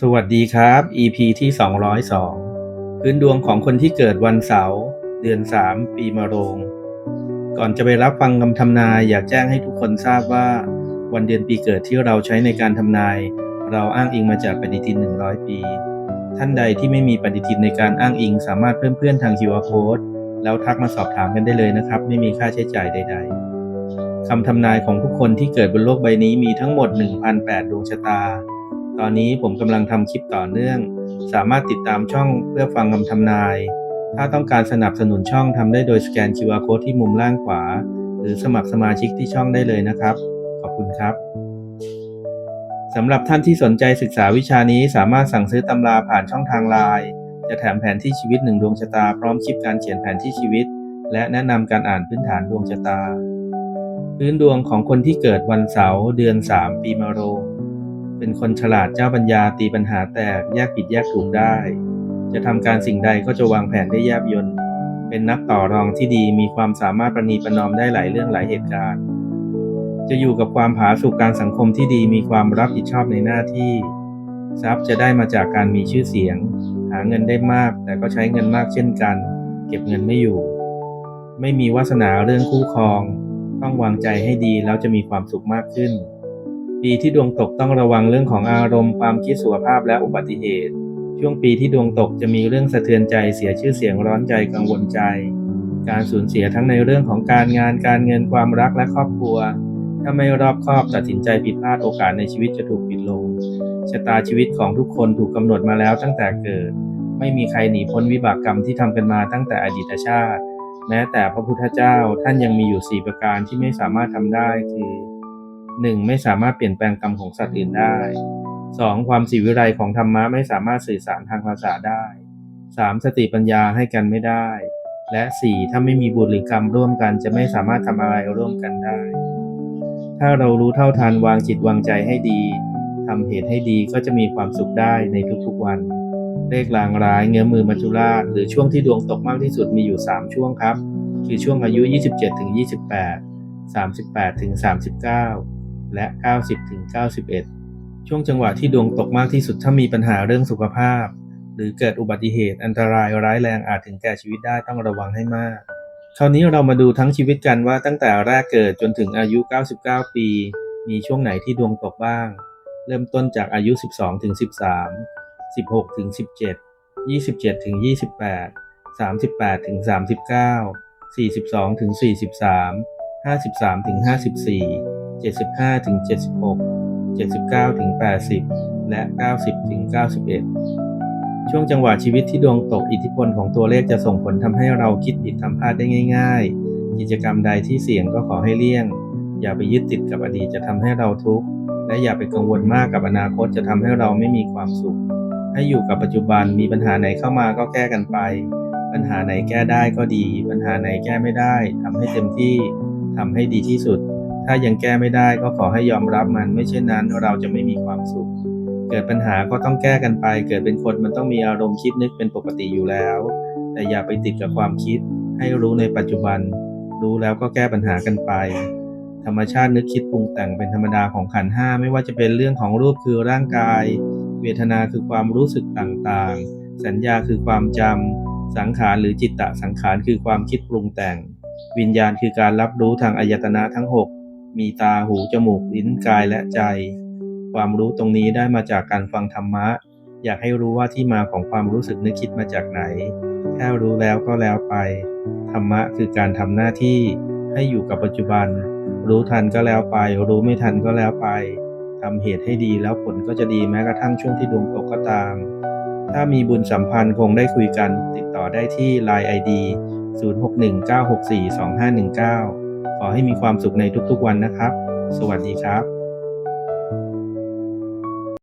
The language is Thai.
สวัสดีครับ EP ที่ 202 พื้นดวงของคนที่เกิดวันเสาร์เดือน 3 ปีมะโรง ก่อนจะไปรับฟังคำทำนายอยากแจ้งให้ทุกคนทราบว่า วันเดือนปีเกิดที่เราใช้ในการทำนาย เราอ้างอิงมาจากปฏิทิน 100 ปี ท่านใดที่ไม่มีปฏิทินในการอ้างอิงสามารถเพิ่มเพื่อนทาง QR Code แล้วทักมาสอบถามกันได้เลยนะครับ ไม่มีค่าใช้จ่ายใด ๆคำทำนายของทุกคนที่เกิดบนโลกใบนี้มีทั้งหมด 1,008 ดวงชะตา ตอนนี้ผมกำลังทำคลิปต่อเนื่อง สามารถติดตามช่องเพื่อฟังคำทำนาย ถ้าต้องการสนับสนุนช่องทำได้โดยสแกน QR Code ที่มุมล่างขวา หรือสมัครสมาชิกที่ช่องได้เลยนะครับ ขอบคุณครับสำหรับท่านที่สนใจศึกษาวิชานี้สามารถสั่งซื้อตำราผ่านช่องทางไลน์จะแถมแผนที่ชีวิตหนึ่งดวงชะตาพร้อมคลิปการเขียนแผนที่ชีวิต และแนะนำการอ่านพื้นฐานดวงชะตา พื้นดวงของคนที่เกิดวันเสาร์เดือน 3 ปีมะโรง เป็นคนฉลาดเจ้าปัญญาตีปัญหาแตกแยกผิดแยกถูกได้ จะทำการสิ่งใดก็จะวางแผนได้แยบยลเป็นนักต่อรองที่ดีมีความสามารถประนีประนอมได้หลายเรื่องหลายเหตุการณ์ จะอยู่กับความผาสุกการสังคมที่ดีมีความรับผิดชอบในหน้าที่ ทรัพย์จะได้มาจากการมีชื่อเสียง หาเงินได้มากแต่ก็ใช้เงินมากเช่นกัน เก็บเงินไม่อยู่ ไม่มีวาสนาเรื่องคู่ครอง ต้องวางใจให้ดีแล้วจะมีความสุขมากขึ้น ปีที่ดวงตกต้องระวังเรื่องของอารมณ์ความคิดสุขภาพและอุบัติเหตุ ช่วงปีที่ดวงตกจะมีเรื่องสะเทือนใจเสียชื่อเสียงร้อนใจกังวลใจ การสูญเสียทั้งในเรื่องของการงานการเงินความรักและครอบครัว ถ้าไม่รอบคอบตัดสินใจผิดพลาดโอกาสในชีวิตจะถูกปิดลงชะตาชีวิตของทุกคนถูกกำหนดมาแล้วตั้งแต่เกิด ไม่มีใครหนีพ้นวิบากกรรมที่ทำกันมาตั้งแต่อดีตชาติ แม้แต่พระพุทธเจ้าท่านยังมีอยู่4ประการที่ไม่สามารถทำได้คือ 1. ไม่สามารถเปลี่ยนแปลงกรรมของสัตว์อื่นได้ 2. ความสีวิไลของธรรมะไม่สามารถสื่อสารทางภาษาได้ 3. สติปัญญาให้กันไม่ได้ และ 4. ถ้าไม่มีบุตรหรือกรรมร่วมกันจะไม่สามารถทำอะไรร่วมกันได้ ถ้าเรารู้เท่าทันวางจิตวางใจให้ดีทำเหตุให้ดีก็จะมีความสุขได้ในทุกๆวัน เลขลางร้ายเงื้อมือมัจจุราชหรือช่วงที่ดวงตกมากที่สุดมีอยู่ 3 ช่วงครับ คือช่วงอายุ 27-28 38-39 และ 90-91 ช่วงจังหวะที่ดวงตกมากที่สุดถ้ามีปัญหาเรื่องสุขภาพ หรือเกิดอุบัติเหตุอันตรายร้ายแรงอาจถึงแก่ชีวิตได้ต้องระวังให้มาก คราวนี้เรามาดูทั้งชีวิตกันว่าตั้งแต่แรกเกิดจนถึงอายุ 99 ปี มีช่วงไหนที่ดวงตกบ้าง เริ่มต้นจากอายุ 12ถึง13 16 ถึง17 27ถึง28 38ถึง39 42ถึง43 53ถึง54 75ถึง76 79ถึง80 และ 90ถึง91 ช่วงจังหวะชีวิตที่ดวงตกอิทธิพลของตัวเลขจะส่งผลทำให้เราคิดผิดทำพลาดได้ง่าย ๆ กิจกรรมใดที่เสี่ยงก็ขอให้เลี่ยง อย่าไปยึดติดกับอดีตจะทำให้เราทุกข์และอย่าไปกังวลมากกับอนาคตจะทำให้เราไม่มีความสุข ให้อยู่กับปัจจุบันมีปัญหาไหนเข้ามาก็แก้กันไป ปัญหาไหนแก้ได้ก็ดี ปัญหาไหนแก้ไม่ได้ทำให้เต็มที่ ทำให้ดีที่สุด ถ้ายังแก้ไม่ได้ก็ขอให้ยอมรับมัน ไม่เช่นนั้นเราจะไม่มีความสุข เกิดปัญหาก็ต้องแก้กันไป เกิดเป็นคนมันต้องมีอารมณ์คิดนึกเป็นปกติอยู่แล้ว แต่อย่าไปติดกับความคิด ให้รู้ในปัจจุบัน รู้แล้วก็แก้ปัญหากันไป ธรรมชาตินึกคิดปรุงแต่งเป็นธรรมดาของขันห้าไม่ว่าจะเป็นเรื่องของรูปคือร่างกาย เวทนาคือความรู้สึกต่างๆ สัญญาคือความจำสังขารหรือจิตตะสังขารคือความคิดปรุงแต่ง วิญญาณคือการรับรู้ทางอายตนะทั้ง 6 มีตาหูจมูกลิ้นกายและใจ ความรู้ตรงนี้ได้มาจากการฟังธรรมะ อยากให้รู้ว่าที่มาของความรู้สึกนึกคิดมาจากไหน แค่รู้แล้วก็แล้วไป ธรรมะคือการทำหน้าที่ให้อยู่กับปัจจุบัน รู้ทันก็แล้วไป รู้ไม่ทันก็แล้วไปทำเหตุให้ดีแล้วผลก็จะดีแม้กระทั่งช่วงที่ดวงตกก็ตาม ถ้ามีบุญสัมพันธ์คงได้คุยกันติดต่อได้ที่ Line ID 0619642519 ขอให้มีความสุขในทุกๆวันนะครับ สวัสดีครับ